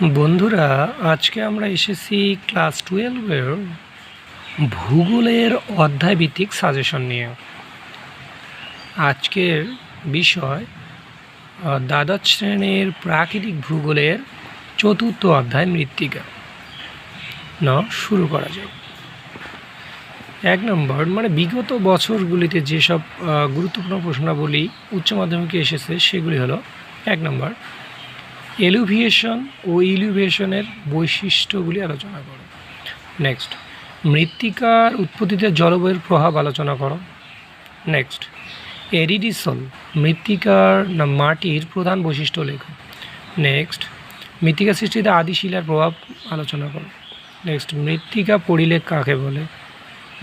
বন্ধুরা, আজকে আমরা এসেছি ক্লাস টুয়েলভের ভূগোলের অধ্যায়ভিত্তিক সাজেশন নিয়ে। আজকের বিষয় দ্বাদশ শ্রেণির প্রাকৃতিক ভূগোলের চতুর্থ অধ্যায় মৃত্তিকা। ন, শুরু করা যাক। এক নম্বর মানে বিগত বছরগুলিতে যেসব গুরুত্বপূর্ণ প্রশ্নাবলী উচ্চ মাধ্যমিকে এসেছে, সেগুলি হলো, এক নম্বর এলুভিয়েশন ও ইলিভিয়েশনের বৈশিষ্ট্যগুলি আলোচনা করো। নেক্সট মৃত্তিকার উৎপত্তিতে জলবায়ুর প্রভাব আলোচনা করো। নেক্সট এরিডিসল মৃত্তিকার না মাটির প্রধান বৈশিষ্ট্য লেখো। নেক্সট মৃত্তিকা সৃষ্টিতে আদিশিলার প্রভাব আলোচনা করো। নেক্সট মৃত্তিকা পরিলেখ কাকে বলে?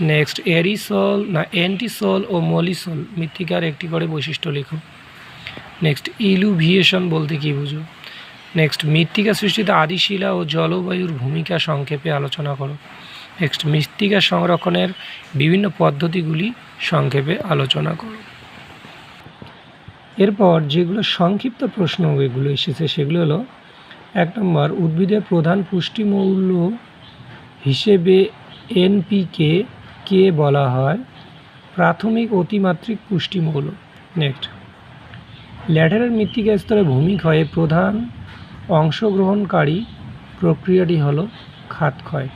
নেক্সট এরিসল না অ্যান্টিসল ও মলিসল মৃত্তিকার একটি করে বৈশিষ্ট্য লেখো। নেক্সট ইলুভিয়েশন বলতে কী বুঝো? নেক্সট মৃত্তিকা সৃষ্টিতে আদিশিলা ও জলবায়ুর ভূমিকা সংক্ষেপে আলোচনা করো। নেক্সট মৃত্তিকা সংরক্ষণের বিভিন্ন পদ্ধতিগুলি সংক্ষেপে আলোচনা করো। এরপর যেগুলো সংক্ষিপ্ত প্রশ্ন এগুলো এসেছে, সেগুলো হলো, এক নম্বর, উদ্ভিদের প্রধান পুষ্টিমূল্য হিসেবে এনপিকে কে বলা হয় প্রাথমিক অতিমাত্রিক পুষ্টিমূল্য। নেক্সট ল্যাটারের মৃত্তিকা স্তরে ভূমিক্ষয়ে প্রধান অংশগ্রহণকারী প্রক্রিয়াটি হল খাতক্ষয়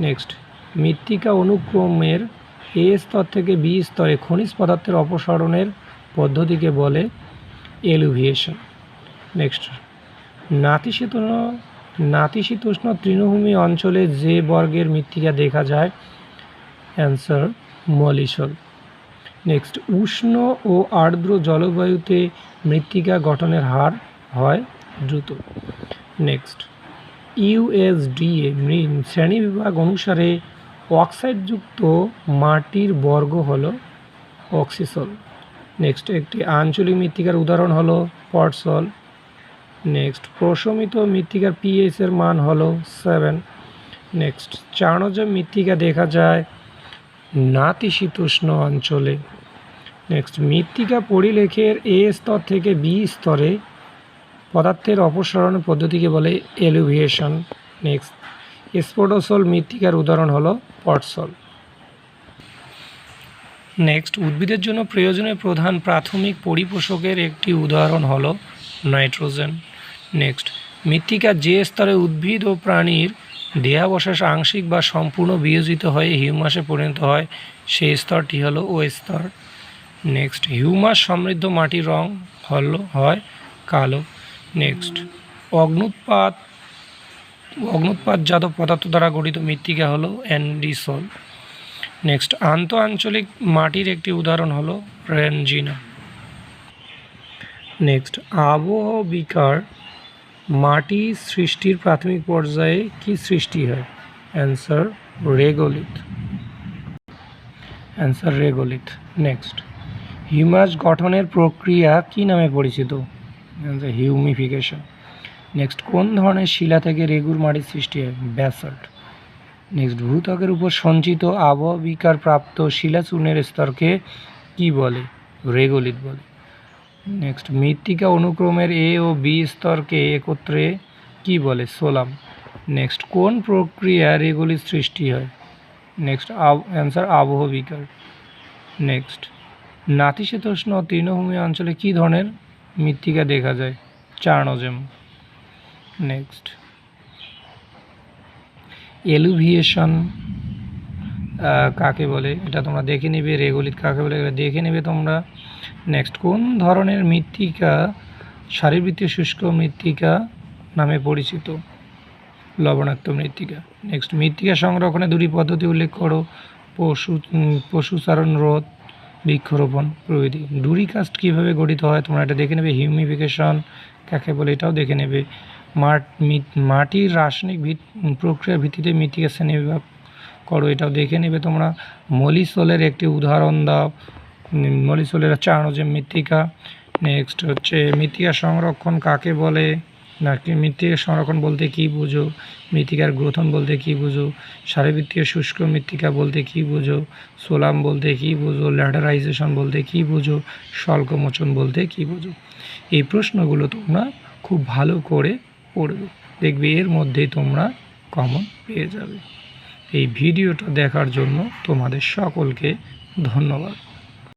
নেক্সট মৃত্তিকা অনুক্রমের এ স্তর থেকে বি স্তরে খনিজ পদার্থের অপসারণের পদ্ধতিকে বলে এলুভিয়েশন। নেক্সট নাতিশীতোষ্ণ নাতিশীতোষ্ণ তৃণভূমি অঞ্চলে যে বর্গের মৃত্তিকা দেখা যায়, অ্যান্সার, মলিসল। নেক্সট উষ্ণ ও আর্দ্র জলবায়ুতে মৃত্তিকা গঠনের হার হয় দ্রুত। নেক্সট ইউএসডিএ শ্রেণীবিভাগ অনুসারে অক্সাইডযুক্ত মাটির বর্গ হল অক্সিসল। নেক্সট একটি আঞ্চলিক মৃত্তিকার উদাহরণ হলো পটসল। নেক্সট প্রশমিত মৃত্তিকার পিএইচ এর মান হলো সেভেন নেক্সট চাণজ মৃত্তিকা দেখা যায় নাতিশীতোষ্ণ অঞ্চলে। নেক্সট মৃত্তিকা পরিলেখের এ স্তর থেকে বি স্তরে পদার্থের অপসারণ পদ্ধতিকে বলে এলুভিয়েশন। নেক্সট, স্পোডোসল মৃত্তিকার উদাহরণ হলো পটসল। নেক্সট, উদ্ভিদের জন্য প্রয়োজনীয় প্রধান প্রাথমিক পরিপোষকের একটি উদাহরণ হলো নাইট্রোজেন। নেক্সট, মৃত্তিকা যে স্তরে উদ্ভিদ ও প্রাণীর দেহাবশেষ আংশিক বা সম্পূর্ণ বিয়োজিত হয়ে হিউমাসে পরিণত হয় সেই স্তরটি হলো ও স্তর। নেক্সট, হিউমাস সমৃদ্ধ মাটির রং হল, হয় কালো। নেক্সট অগ্নুৎপাত অগ্নুৎপাতজাত পদার্থ দ্বারা গঠিত মৃত্তিকা হলো অ্যান্ডিসল। নেক্সট আন্ত আঞ্চলিক মাটির একটি উদাহরণ হলো রেনজিনা। নেক্সট আবহবিকার মাটি সৃষ্টির প্রাথমিক পর্যায়ে কি সৃষ্টি হয়? Answer regolith answer regolith next humus গঠনের প্রক্রিয়া কি নামে পরিচিত? হিউমিফিকেশন নেক্সট কোন ধরনের শিলা থেকে রেগুর মাটির সৃষ্টি হয়? ব্যাসল্ট নেক্সট ভূত্বকের উপর সঞ্চিত আবহবিকার প্রাপ্ত শিলাচূর্ণের স্তরকে কি বলে? রেগোলিথ বলে। নেক্সট মৃত্তিকা অনুক্রমের এ ও বি স্তরকে একত্রে কি বলে? সোলাম নেক্সট কোন প্রক্রিয়া রেগুলির সৃষ্টি হয়? Next answer আবহবিকার। নেক্সট নাতিশীতোষ্ণ তৃণভূমি অঞ্চলে কী ধরনের মৃত্তিকা দেখা যায় চার্নোজেম নেক্সট এলুভিয়েশন কাকে বলে? এটা তোমরা দেখে নেবে রেগুলিত কাকে বলে, এটা দেখে নেবে তোমরা। নেক্সট কোন ধরনের মৃত্তিকা শারীরবৃত্তীয় শুষ্ক মৃত্তিকা নামে পরিচিত? লবণাক্ত মৃত্তিকা। নেক্সট মৃত্তিকা সংরক্ষণে দুটি পদ্ধতি উল্লেখ করো। পশু পশুচারণ রোধ বৃক্ষরোপণ প্রভৃতি। ডুরিকাস্ট কীভাবে গঠিত হয় তোমরা এটা দেখে নেবে, হিউমিফিকেশন কাকে বলে এটাও দেখে নেবে। মাট মাটির রাসায়নিক ভিত প্রক্রিয়ার ভিত্তিতে মৃত্তিকা শ্রেণীবিভাগ করো, এটাও দেখে নেবে তোমরা। মলিসলের একটি উদাহরণ দাও। মলিসলের হচ্ছে আণুজের মৃত্তিকা। নেক্সট হচ্ছে, মৃত্তিকা সংরক্ষণ কাকে বলে? নাকি মৃত্তিকা সংরক্ষণ বলতে কী বুঝো? মৃত্তিকার গ্রথন বলতে কী বুঝো? সারবৃত্তীয় শুষ্ক মৃত্তিকা বলতে কী বুঝো? সোলাম বলতে কী বুঝো? ল্যাটারাইজেশন বলতে কী বুঝো? স্বল্পমোচন বলতে কী বুঝো? এই প্রশ্নগুলো তোমরা খুব ভালো করে পড়বে। দেখবে এর মধ্যেই তোমরা কমন পেয়ে যাবে। এই ভিডিওটা দেখার জন্য তোমাদের সকলকে ধন্যবাদ।